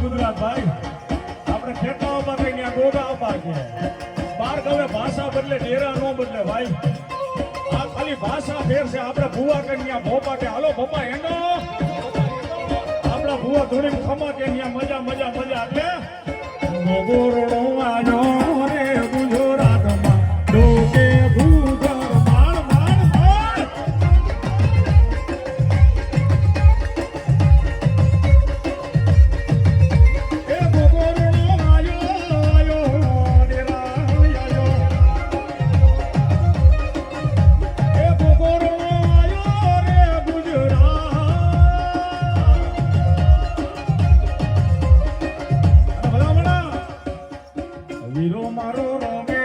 ગુજરાત આપણે ઠેકાઓમાં કઈ ત્યાં ગોડાઓમાં કે બાર ગમે ભાષા બદલે, ડેરા નો બદલે ભાઈ. આ ખાલી ભાષા ફેર છે. આપણે ભૂવા કઈ ત્યાં ભોપા કે, હાલો ભોપા એનો આપણા ભૂવા ધોળી ખમા કે ત્યાં મજા મજા મજા, એટલે. ગોરોડો Romero, Romero.